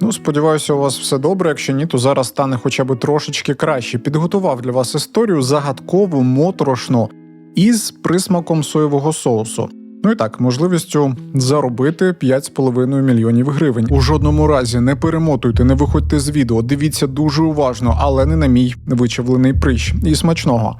Ну, сподіваюся, у вас все добре. Якщо ні, то зараз стане хоча б трошечки краще. Підготував для вас історію загадкову, моторошну із присмаком соєвого соусу. Ну і так, можливістю заробити 5,5 мільйонів гривень. У жодному разі не перемотуйте, не виходьте з відео. Дивіться дуже уважно, але не на мій вичавлений прищ. І смачного.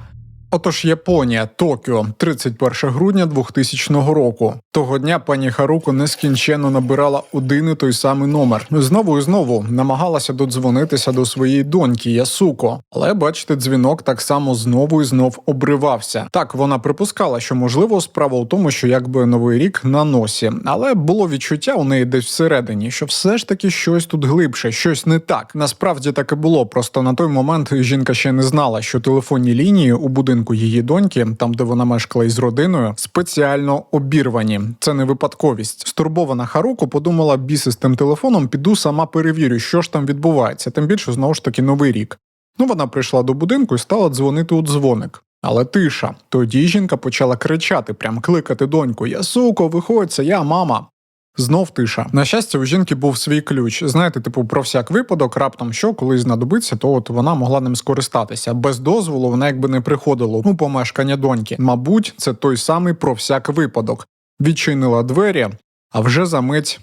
Отож, Японія, Токіо, 31 грудня 2000 року. Того дня пані Харуко нескінченно набирала один і той самий номер. Знову і знову намагалася додзвонитися до своєї доньки Ясуко, але бачите, дзвінок так само знову і знов обривався. Так вона припускала, що можливо справа у тому, що якби новий рік на носі, але було відчуття у неї десь всередині, що все ж таки щось тут глибше, щось не так. Насправді так і було. Просто на той момент жінка ще не знала, що телефонні лінії у будинку її доньки, там де вона мешкала із родиною, спеціально обірвані. Це не випадковість. Стурбована Харуко подумала, біси з тим телефоном, піду сама перевірю, що ж там відбувається. Тим більше знову ж таки новий рік. Ну вона прийшла до будинку і стала дзвонити у дзвоник. Але тиша. Тоді жінка почала кричати, прям кликати доньку: Я суко, виходь, це я, мама. Знов тиша. На щастя, у жінки був свій ключ. Знаєте, типу, про всяк випадок, раптом що, коли знадобиться, то от вона могла ним скористатися. Без дозволу вона якби не приходила у помешкання доньки. Мабуть, це той самий про всяк випадок. Відчинила двері, а вже за мить,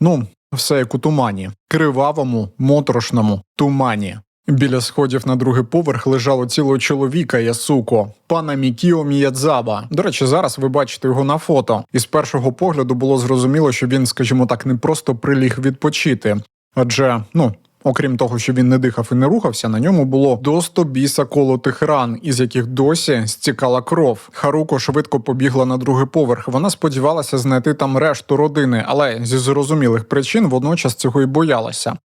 ну, все як у тумані, кривавому, моторошному тумані. Біля сходів на другий поверх лежало тіло чоловіка Ясуко, пана Мікіо Міядзаба. До речі, зараз ви бачите його на фото. І з першого погляду було зрозуміло, що він, скажімо так, не просто приліг відпочити, адже ну. Окрім того, що він не дихав і не рухався, на ньому було до 100 біса колотих ран, із яких досі стікала кров. Харуко швидко побігла на другий поверх. Вона сподівалася знайти там решту родини, але зі зрозумілих причин водночас цього й боялася.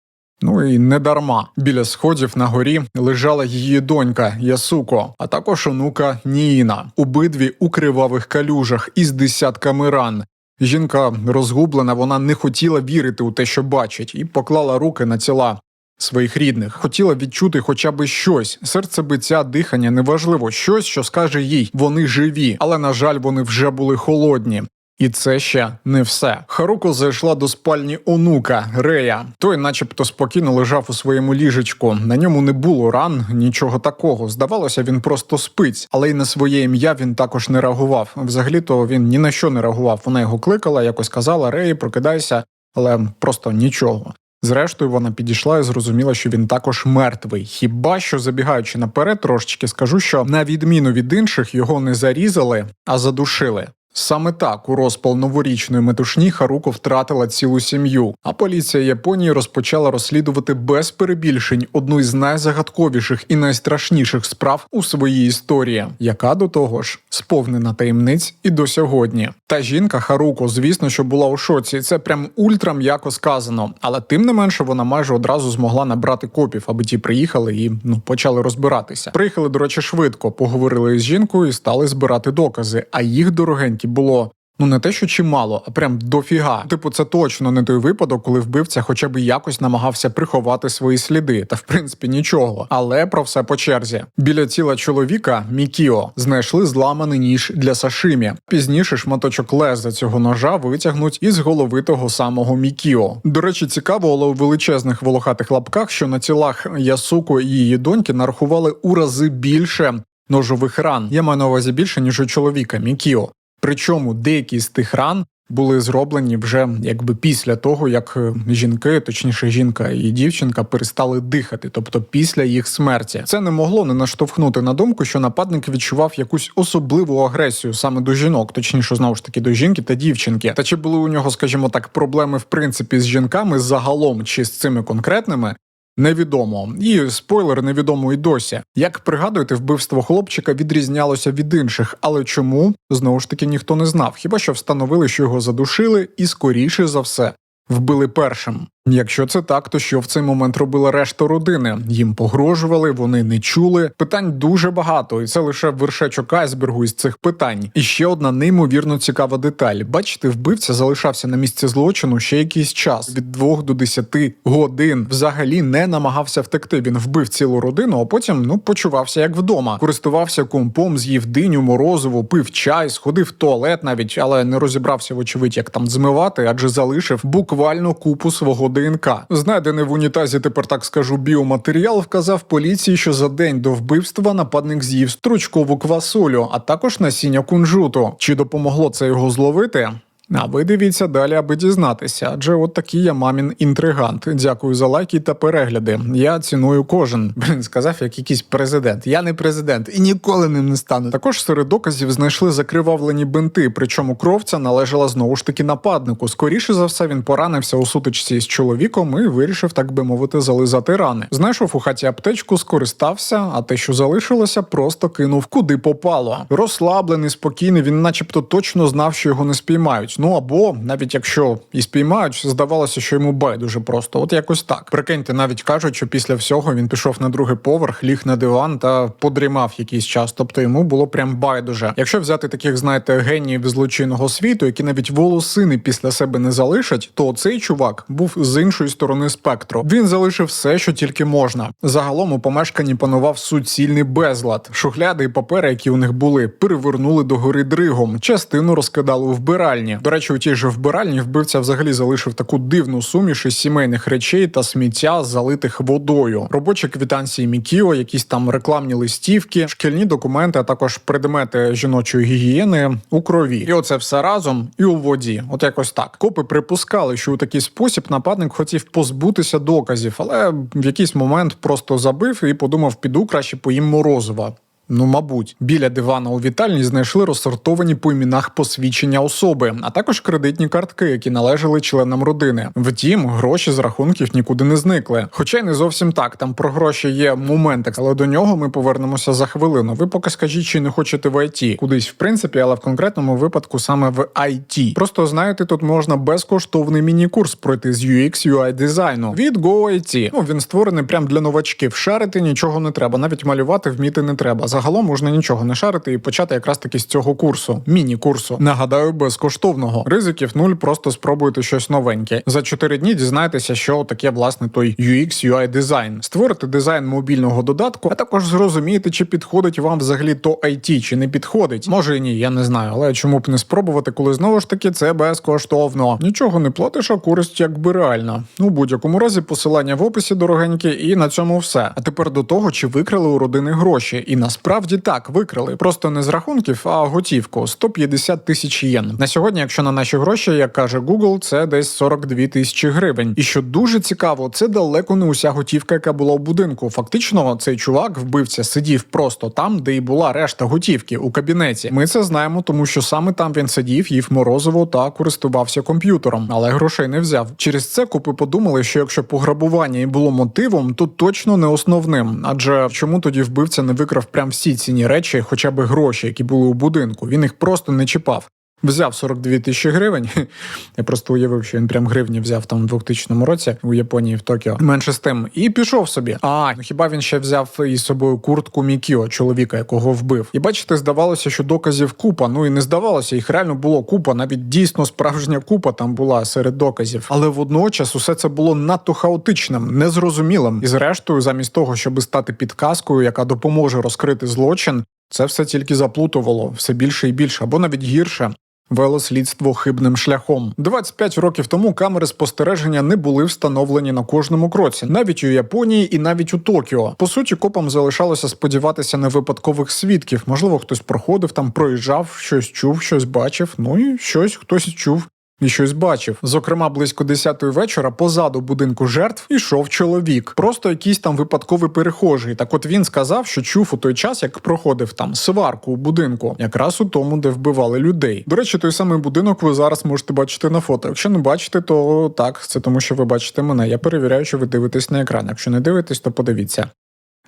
Ну і не дарма. Біля сходів на горі лежала її донька Ясуко, а також онука Ніїна, обидві у кривавих калюжах із десятками ран. Жінка розгублена, вона не хотіла вірити у те, що бачить, і поклала руки на тіла своїх рідних. Хотіла відчути хоча б щось. Серцебиття, дихання неважливо, щось, що скаже їй. Вони живі, але на жаль, вони вже були холодні. І це ще не все. Харуко зайшла до спальні онука Рея. Той, начебто, спокійно лежав у своєму ліжечку. На ньому не було ран, нічого такого. Здавалося, він просто спить, але й на своє ім'я він також не реагував. Взагалі-то він ні на що не реагував. Вона його кликала, якось казала Рей, прокидайся, але просто нічого. Зрештою, вона підійшла і зрозуміла, що він також мертвий. Хіба що забігаючи наперед, трошечки скажу, що на відміну від інших його не зарізали, а задушили. Саме так у розпал новорічної метушні Харуко втратила цілу сім'ю. А поліція Японії розпочала розслідувати без перебільшень одну із найзагадковіших і найстрашніших справ у своїй історії, яка до того ж сповнена таємниць і до сьогодні. Та жінка Харуко, звісно, що була у шоці. Це прям ультра м'яко сказано. Але тим не менше вона майже одразу змогла набрати копів, аби ті приїхали і ну почали розбиратися. Приїхали, до речі, швидко, поговорили з жінкою і стали збирати докази. А їх дорогенькі було. Ну, не те, що чимало, а прям дофіга. Типу, це точно не той випадок, коли вбивця хоча б якось намагався приховати свої сліди, та в принципі нічого. Але про все по черзі. Біля тіла чоловіка Мікіо знайшли зламаний ніж для сашимі. Пізніше шматочок леза цього ножа витягнуть із голови того самого Мікіо. До речі, цікаво, але у величезних волохатих лапках, що на тілах Ясуко і її доньки нарахували у рази більше ножових ран. Я маю на увазі більше ніж у чоловіка Мікіо. Причому деякі з тих ран були зроблені вже якби після того, як е, жінки, точніше, жінка і дівчинка перестали дихати, тобто після їх смерті. Це не могло не наштовхнути на думку, що нападник відчував якусь особливу агресію саме до жінок, точніше, знову ж таки до жінки та дівчинки. Та чи були у нього, скажімо так, проблеми в принципі з жінками загалом чи з цими конкретними? Невідомо і спойлер невідомо і досі. Як пригадуєте, вбивство хлопчика відрізнялося від інших, але чому знову ж таки ніхто не знав. Хіба що встановили, що його задушили, і скоріше за все вбили першим. Якщо це так, то що в цей момент робила решта родини? Їм погрожували, вони не чули. Питань дуже багато, і це лише вершечок айсбергу із цих питань. І ще одна неймовірно цікава деталь: бачите, вбивця залишався на місці злочину ще якийсь час від 2 до 10 годин. Взагалі не намагався втекти. Він вбив цілу родину, а потім ну почувався як вдома. Користувався компом, з'їв диню, морозиво, пив чай, сходив в туалет навіть, але не розібрався вочевидь, як там змивати, адже залишив буквально купу свого ДНК. Знайдений в унітазі, тепер так скажу, біоматеріал вказав поліції, що за день до вбивства нападник з'їв стручкову квасолю, а також насіння кунжуту. Чи допомогло це його зловити? А ви дивіться далі, аби дізнатися. Адже от такий я мамін інтригант. Дякую за лайки та перегляди. Я ціную кожен. Блін, сказав як якийсь президент. Я не президент і ніколи ним не стану. Також серед доказів знайшли закривавлені бинти, причому кров ця належала знову ж таки нападнику. Скоріше за все, він поранився у сутичці з чоловіком і вирішив, так би мовити, зализати рани. Знайшов у хаті аптечку, скористався, а те, що залишилося, просто кинув куди попало. Розслаблений, спокійний, він, начебто, точно знав, що його не спіймають. Ну або навіть якщо і спіймають, здавалося, що йому байдуже просто. От якось так. Прикиньте, навіть кажуть, що після всього він пішов на другий поверх, ліг на диван та подрімав якийсь час. Тобто йому було прям байдуже. Якщо взяти таких, знаєте, геніїв злочинного світу, які навіть волосини після себе не залишать, то цей чувак був з іншої сторони спектру. Він залишив все, що тільки можна. Загалом у помешканні панував суцільний безлад. Шухляди і папери, які у них були, перевернули до гори дригом. Частину розкидали у вбиральні. До речі, у тій же вбиральні вбивця взагалі залишив таку дивну суміш із сімейних речей та сміття, залитих водою. Робочі квітанції Мікіо, якісь там рекламні листівки, шкільні документи, а також предмети жіночої гігієни у крові. І оце все разом і у воді. От якось так. Копи припускали, що у такий спосіб нападник хотів позбутися доказів, але в якийсь момент просто забив і подумав, піду краще поїм морозива. Ну, мабуть, біля дивана у вітальні знайшли розсортовані по іменах посвідчення особи, а також кредитні картки, які належали членам родини. Втім, гроші з рахунків нікуди не зникли. Хоча й не зовсім так. Там про гроші є моментик, але до нього ми повернемося за хвилину. Ви поки скажіть, чи не хочете в IT. кудись в принципі, але в конкретному випадку саме в IT. Просто знаєте, тут можна безкоштовний міні-курс пройти з UX UI дизайну від GoIT. Ну він створений прям для новачків. Шарити нічого не треба, навіть малювати вміти не треба. Загалом можна нічого не шарити і почати якраз таки з цього курсу, міні-курсу. Нагадаю, безкоштовного. Ризиків нуль, просто спробуйте щось новеньке. За 4 дні дізнаєтеся, що таке власне той UX UI дизайн. Створити дизайн мобільного додатку, а також зрозумієте, чи підходить вам взагалі то IT, чи не підходить. Може і ні, я не знаю, але чому б не спробувати, коли знову ж таки це безкоштовно. Нічого не платиш, а користь якби реальна. У будь-якому разі посилання в описі дорогенькі, і на цьому все. А тепер до того, чи викрали у родини гроші, і насправді так викрали. Просто не з рахунків, а готівку 150 тисяч єн. На сьогодні, якщо на наші гроші, як каже Google, це десь 42 тисячі гривень. І що дуже цікаво, це далеко не уся готівка, яка була у будинку. Фактично, цей чувак, вбивця, сидів просто там, де і була решта готівки у кабінеті. Ми це знаємо, тому що саме там він сидів, їв морозиво та користувався комп'ютером, але грошей не взяв. Через це купи подумали, що якщо пограбування і було мотивом, то точно не основним. Адже чому тоді вбивця не викрав прям всі цінні речі, хоча б гроші, які були у будинку. Він їх просто не чіпав. Взяв 42 тисячі гривень. Я просто уявив, що він прям гривні взяв там в 2000 році у Японії в Токіо. Менше з тим, і пішов собі. А ну хіба він ще взяв із собою куртку Мікіо, чоловіка, якого вбив. І бачите, здавалося, що доказів купа. Ну і не здавалося, їх реально було купа. Навіть дійсно справжня купа там була серед доказів. Але водночас усе це було надто хаотичним, незрозумілим. І зрештою, замість того, щоб стати підказкою, яка допоможе розкрити злочин, це все тільки заплутувало все більше і більше, або навіть гірше. Вело слідство хибним шляхом. 25 років тому камери спостереження не були встановлені на кожному кроці, навіть у Японії і навіть у Токіо. По суті, копам залишалося сподіватися на випадкових свідків. Можливо, хтось проходив там, проїжджав, щось чув, щось бачив. Ну і щось хтось чув. І щось бачив. Зокрема, близько 10-ї вечора позаду будинку жертв ішов чоловік, просто якийсь там випадковий перехожий. Так от він сказав, що чув у той час, як проходив там сварку у будинку, якраз у тому, де вбивали людей. До речі, той самий будинок ви зараз можете бачити на фото. Якщо не бачите, то так, це тому, що ви бачите мене. Я перевіряю, що ви дивитесь на екран. Якщо не дивитесь, то подивіться.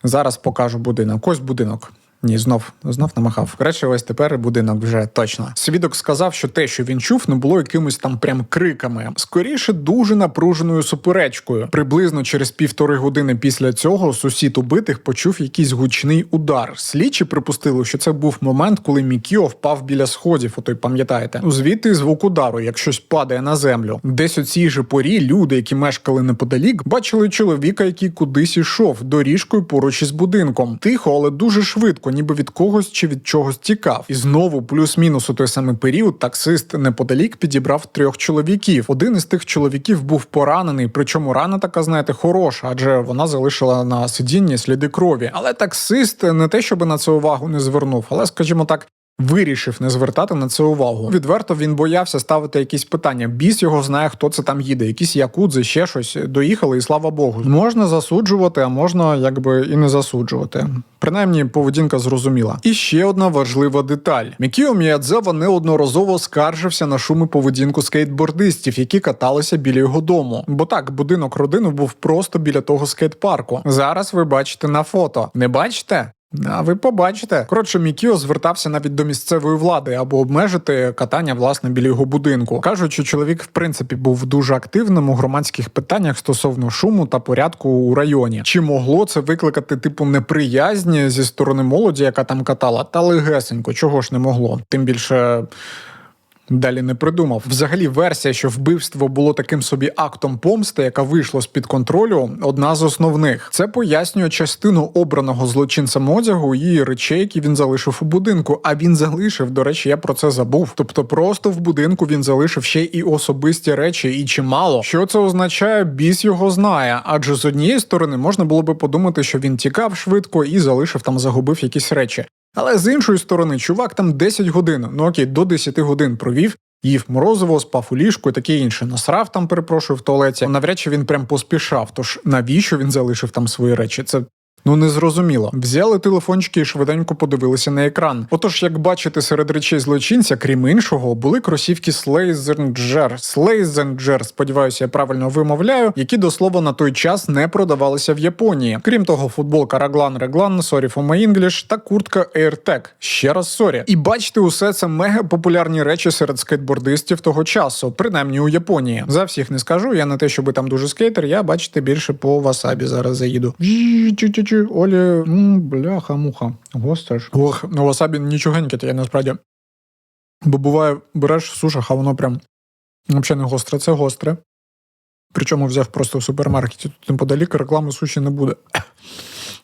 Зараз покажу будинок. Ось будинок. Ні, знов знов намахав. Коротше, ось тепер будинок вже точно. Свідок сказав, що те, що він чув, не було якимось там прям криками. Скоріше, дуже напруженою суперечкою. Приблизно через півтори години після цього сусід убитих почув якийсь гучний удар. Слідчі припустили, що це був момент, коли Мікіо впав біля сходів. Ото й пам'ятаєте. Звідти звук удару, як щось падає на землю. Десь у цій же порі люди, які мешкали неподалік, бачили чоловіка, який кудись ішов доріжкою поруч із будинком. Тихо, але дуже швидко далеко, ніби від когось чи від чогось тікав. І знову, плюс-мінус у той самий період, таксист неподалік підібрав трьох чоловіків. Один із тих чоловіків був поранений, причому рана така, знаєте, хороша, адже вона залишила на сидінні сліди крові. Але таксист не те, щоб на це увагу не звернув, але, скажімо так. Вирішив не звертати на це увагу. Відверто він боявся ставити якісь питання. Біс його знає, хто це там їде. Якісь якудзи, ще щось. Доїхали, і слава Богу. Можна засуджувати, а можна якби і не засуджувати. Принаймні, поведінка зрозуміла. І ще одна важлива деталь: Мікіо Міядзева неодноразово скаржився на шуми поведінку скейтбордистів, які каталися біля його дому. Бо так, будинок родини був просто біля того скейт-парку. Зараз ви бачите на фото. Не бачите? А ви побачите. Коротше, Мікіо звертався навіть до місцевої влади або обмежити катання власне біля його будинку. Кажуть, що чоловік в принципі був дуже активним у громадських питаннях стосовно шуму та порядку у районі. Чи могло це викликати типу неприязнь зі сторони молоді, яка там катала? Та легесенько, чого ж не могло? Тим більше. Далі не придумав. Взагалі, версія, що вбивство було таким собі актом помсти, яка вийшла з під контролю, одна з основних. Це пояснює частину обраного злочинцем одягу і речей, які він залишив у будинку. А він залишив, до речі, я про це забув. Тобто, просто в будинку він залишив ще і особисті речі, і чимало. Що це означає, біс його знає. Адже з однієї сторони можна було би подумати, що він тікав швидко і залишив там, загубив якісь речі. Але з іншої сторони, чувак там 10 годин, ну окей, до 10 годин провів. Їв морозиво, спав у ліжку і таке інше. Насрав там, перепрошую, в туалеті. Навряд чи він прям поспішав. Тож навіщо він залишив там свої речі? Це Ну незрозуміло. Взяли телефончики і швиденько подивилися на екран. Отож, як бачите, серед речей злочинця, крім іншого, були кросівки Slazenger. Slazenger, сподіваюся, я правильно вимовляю, які до слова на той час не продавалися в Японії. Крім того, футболка Raglan Raglan, sorry for my English та куртка AirTag. Ще раз сорі. І бачите, усе це мега популярні речі серед скейтбордистів того часу, принаймні у Японії. За всіх не скажу. Я не те, щоб там дуже скейтер, я бачите більше по васабі зараз заїду. Чу-чу-чу. Олі, м, бляха-муха. Гостре ж. Ох, ну васабі нічогеньке таке насправді. Бо буває, береш в сушах, а воно прям взагалі не гостре, це гостре. Причому взяв просто в супермаркеті. Тут неподалік реклами суші не буде.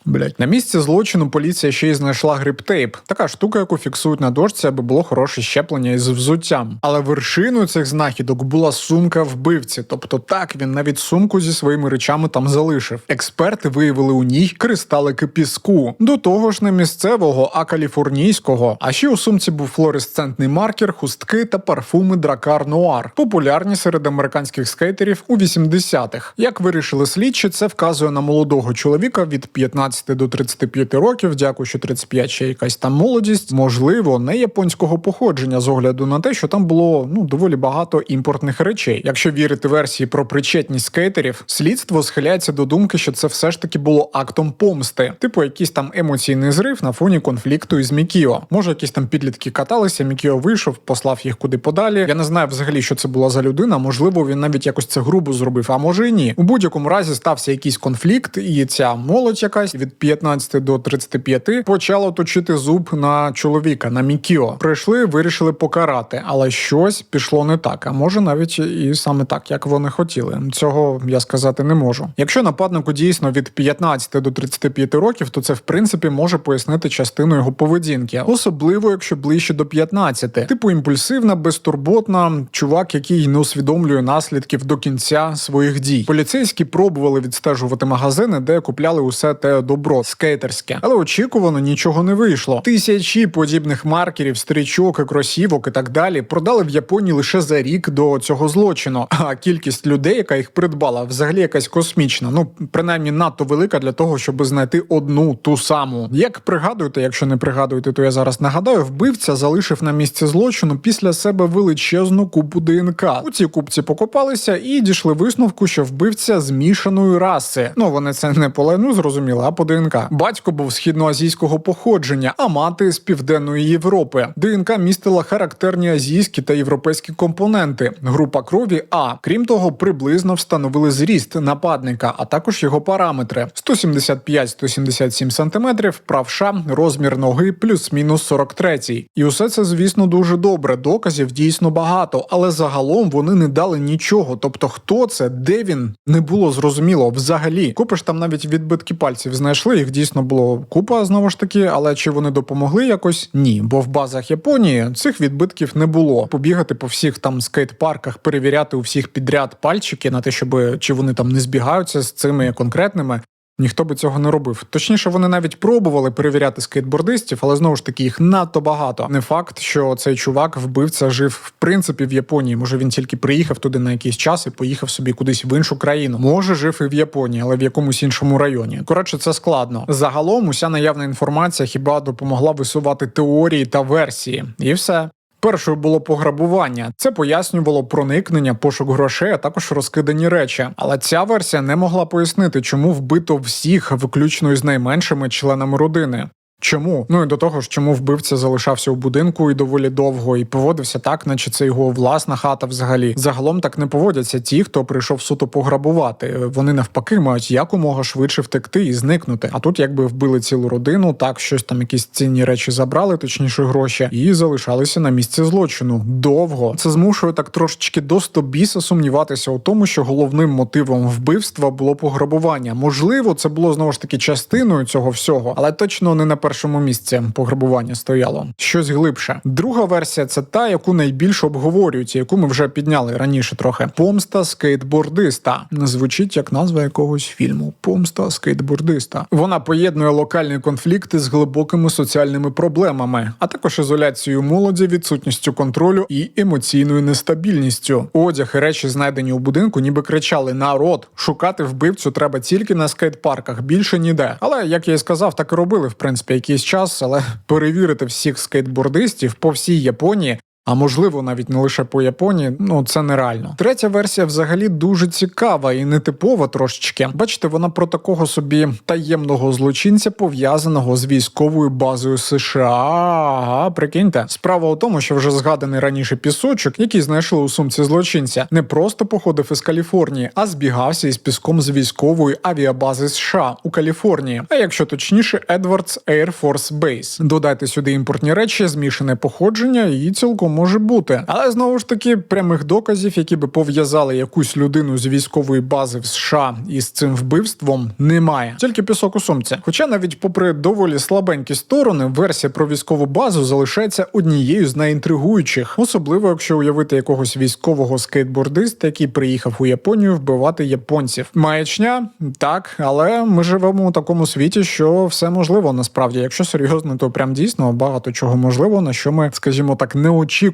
Блять, на місці злочину поліція ще й знайшла гриптейп. Така штука, яку фіксують на дошці, аби було хороше щеплення із взуттям. Але вершиною цих знахідок була сумка вбивці. Тобто так він навіть сумку зі своїми речами там залишив. Експерти виявили у ній кристалики піску. До того ж, не місцевого, а каліфорнійського. А ще у сумці був флуоресцентний маркер, хустки та парфуми Дракар Нуар, популярні серед американських скейтерів у 80-х. Як вирішили слідчі, це вказує на молодого чоловіка від 15 до 35 років. Дякую, що 35 ще якась там молодість, можливо, не японського походження з огляду на те, що там було ну доволі багато імпортних речей. Якщо вірити версії про причетність скейтерів, слідство схиляється до думки, що це все ж таки було актом помсти, типу якийсь там емоційний зрив на фоні конфлікту із Мікіо. Може, якісь там підлітки каталися, Мікіо вийшов, послав їх куди подалі. Я не знаю взагалі, що це була за людина. Можливо, він навіть якось це грубо зробив, а може і ні. У будь-якому разі стався якийсь конфлікт, і ця молодь якась від 15 до 35 почала точити зуб на чоловіка, на Мікіо. Прийшли, вирішили покарати, але щось пішло не так. А може навіть і саме так, як вони хотіли. Цього я сказати не можу. Якщо нападнику дійсно від 15 до 35 років, то це в принципі може пояснити частину його поведінки, особливо якщо ближче до 15. Типу імпульсивна, безтурботна, чувак, який не усвідомлює наслідків до кінця своїх дій. Поліцейські пробували відстежувати магазини, де купляли усе те добро скейтерське, але очікувано нічого не вийшло. Тисячі подібних маркерів, стрічок, кросівок і так далі продали в Японії лише за рік до цього злочину. А кількість людей, яка їх придбала, взагалі якась космічна. Ну принаймні надто велика для того, щоб знайти одну ту саму. Як пригадуєте, якщо не пригадуєте, то я зараз нагадаю, вбивця залишив на місці злочину після себе величезну купу ДНК. У цій купці покопалися і дійшли висновку, що вбивця змішаної раси. Ну вони це не по лайну зрозуміли, а по ДНК. Батько був східноазійського походження, а мати з південної Європи. ДНК містила характерні азійські та європейські компоненти. Група крові А. Крім того, приблизно встановили зріст нападника, а також його параметри: 175-177 см, правша, розмір ноги плюс-мінус 43. І усе це, звісно, дуже добре. Доказів дійсно багато, але загалом вони не дали нічого. Тобто, хто це, де він не було зрозуміло взагалі. Купиш там навіть відбитки пальців знайти знайшли. Їх дійсно було купа знову ж таки, але чи вони допомогли якось? Ні, бо в базах Японії цих відбитків не було. Побігати по всіх там скейт-парках, перевіряти у всіх підряд пальчики на те, щоб чи вони там не збігаються з цими конкретними. Ніхто би цього не робив. Точніше, вони навіть пробували перевіряти скейтбордистів, але знову ж таки їх надто багато. Не факт, що цей чувак вбивця жив в принципі в Японії. Може він тільки приїхав туди на якийсь час і поїхав собі кудись в іншу країну. Може, жив і в Японії, але в якомусь іншому районі. Коротше, це складно. Загалом, уся наявна інформація хіба допомогла висувати теорії та версії, і все. Першою було пограбування. Це пояснювало проникнення, пошук грошей, а також розкидані речі. Але ця версія не могла пояснити, чому вбито всіх, включно із найменшими членами родини. Чому? Ну і до того ж, чому вбивця залишався у будинку і доволі довго, і поводився так, наче це його власна хата взагалі. Загалом так не поводяться ті, хто прийшов суто пограбувати. Вони навпаки мають якомога швидше втекти і зникнути. А тут якби вбили цілу родину, так щось там, якісь цінні речі забрали, точніше гроші, і залишалися на місці злочину. Довго це змушує так трошечки до стобіса сумніватися у тому, що головним мотивом вбивства було пограбування. Можливо, це було знову ж таки частиною цього всього, але точно не на першому місці пограбування стояло. Щось глибше. Друга версія це та, яку найбільше обговорюють, яку ми вже підняли раніше трохи. Помста скейтбордиста. Звучить як назва якогось фільму. Помста скейтбордиста. Вона поєднує локальні конфлікти з глибокими соціальними проблемами, а також ізоляцією молоді, відсутністю контролю і емоційною нестабільністю. Одяг і речі, знайдені у будинку, ніби кричали: народ, шукати вбивцю треба тільки на скейтпарках, більше ніде. Але як я і сказав, так і робили в принципі якийсь час, але перевірити всіх скейтбордистів по всій Японії. А можливо, навіть не лише по Японії, ну це нереально. Третя версія взагалі дуже цікава і нетипова трошечки. Бачите, вона про такого собі таємного злочинця, пов'язаного з військовою базою США. Ага, прикиньте, справа у тому, що вже згаданий раніше пісочок, який знайшли у сумці злочинця, не просто походив із Каліфорнії, а збігався із піском з військової авіабази США у Каліфорнії. А якщо точніше, Air Force Base. Додайте сюди імпортні речі, змішане походження і цілком може бути. Але знову ж таки, прямих доказів, які би пов'язали якусь людину з військової бази в США із цим вбивством, немає. Тільки пісок у сумці. Хоча навіть попри доволі слабенькі сторони, версія про військову базу залишається однією з найінтригуючих, особливо якщо уявити якогось військового скейтбордиста, який приїхав у Японію вбивати японців. Маячня так, але ми живемо у такому світі, що все можливо насправді. Якщо серйозно, то прям дійсно багато чого можливо, на що ми, скажімо так, не очікуємо.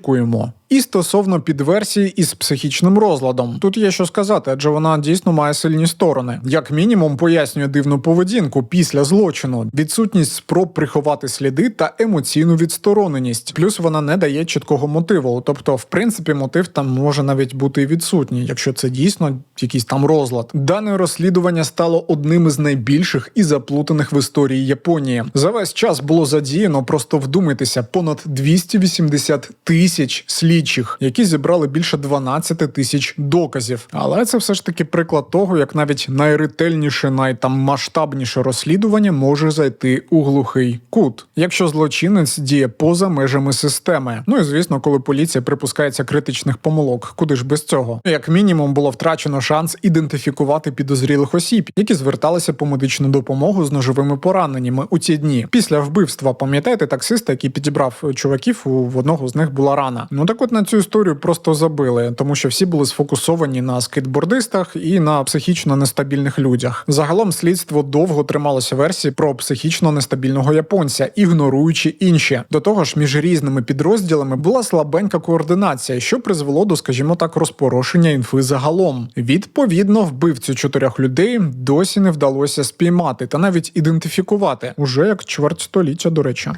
І стосовно підверсії із психічним розладом, тут є що сказати, адже вона дійсно має сильні сторони. Як мінімум, пояснює дивну поведінку після злочину, відсутність спроб приховати сліди та емоційну відстороненість. Плюс вона не дає чіткого мотиву. Тобто, в принципі, мотив там може навіть бути відсутній, якщо це дійсно якийсь там розлад. Дане розслідування стало одним із найбільших і заплутаних в історії Японії. За весь час було задіяно, просто вдумайтеся, понад 280 тисяч слідчих, які зібрали більше 12 тисяч доказів. Але це все ж таки приклад того, як навіть найретельніше, найтам масштабніше розслідування може зайти у глухий кут, якщо злочинець діє поза межами системи. Ну і звісно, коли поліція припускається критичних помилок, куди ж без цього? Як мінімум було втрачено шанс ідентифікувати підозрілих осіб, які зверталися по медичну допомогу з ножовими пораненнями у ці дні. Після вбивства пам'ятаєте таксиста, який підібрав чуваків, у одного з них була рана. Ну так от на цю історію просто забили, тому що всі були сфокусовані на скейтбордистах і на психічно нестабільних людях. Загалом слідство довго трималося версії про психічно нестабільного японця, ігноруючи інші. До того ж, між різними підрозділами була слабенька координація, що призвело до, скажімо так, розпорошення інфи загалом. Відповідно, вбивцю чотирьох людей досі не вдалося спіймати та навіть ідентифікувати уже як чверть століття, до речі.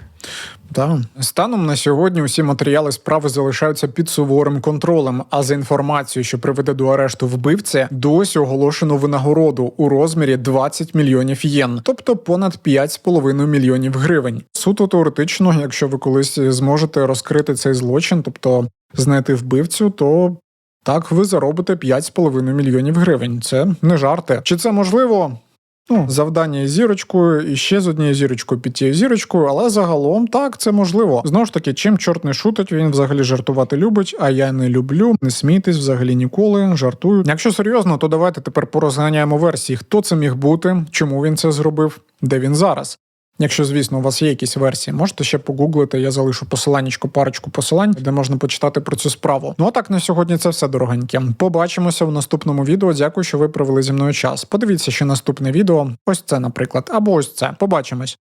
Так. станом на сьогодні усі матеріали справи залишаються під суворим контролем. А за інформацією, що приведе до арешту вбивця, досі оголошено винагороду у розмірі 20 мільйонів єн, тобто понад 5,5 мільйонів гривень. Суто теоретично, якщо ви колись зможете розкрити цей злочин, тобто знайти вбивцю, то так ви заробите 5,5 мільйонів гривень. Це не жарти. Чи це можливо? Ну, завдання із зірочкою, і ще з однією зірочкою під тією зірочкою, але загалом так, це можливо. Знову ж таки, чим чорт не шутить, він взагалі жартувати любить, а я не люблю. Не смійтесь взагалі ніколи, жартую. Якщо серйозно, то давайте тепер порозганяємо версії, хто це міг бути, чому він це зробив, де він зараз. Якщо, звісно, у вас є якісь версії, можете ще погуглити, я залишу посиланнячку, парочку посилань, де можна почитати про цю справу. Ну а так на сьогодні це все дорогеньке. Побачимося в наступному відео. Дякую, що ви провели зі мною час. Подивіться ще наступне відео. Ось це, наприклад, або ось це. Побачимось.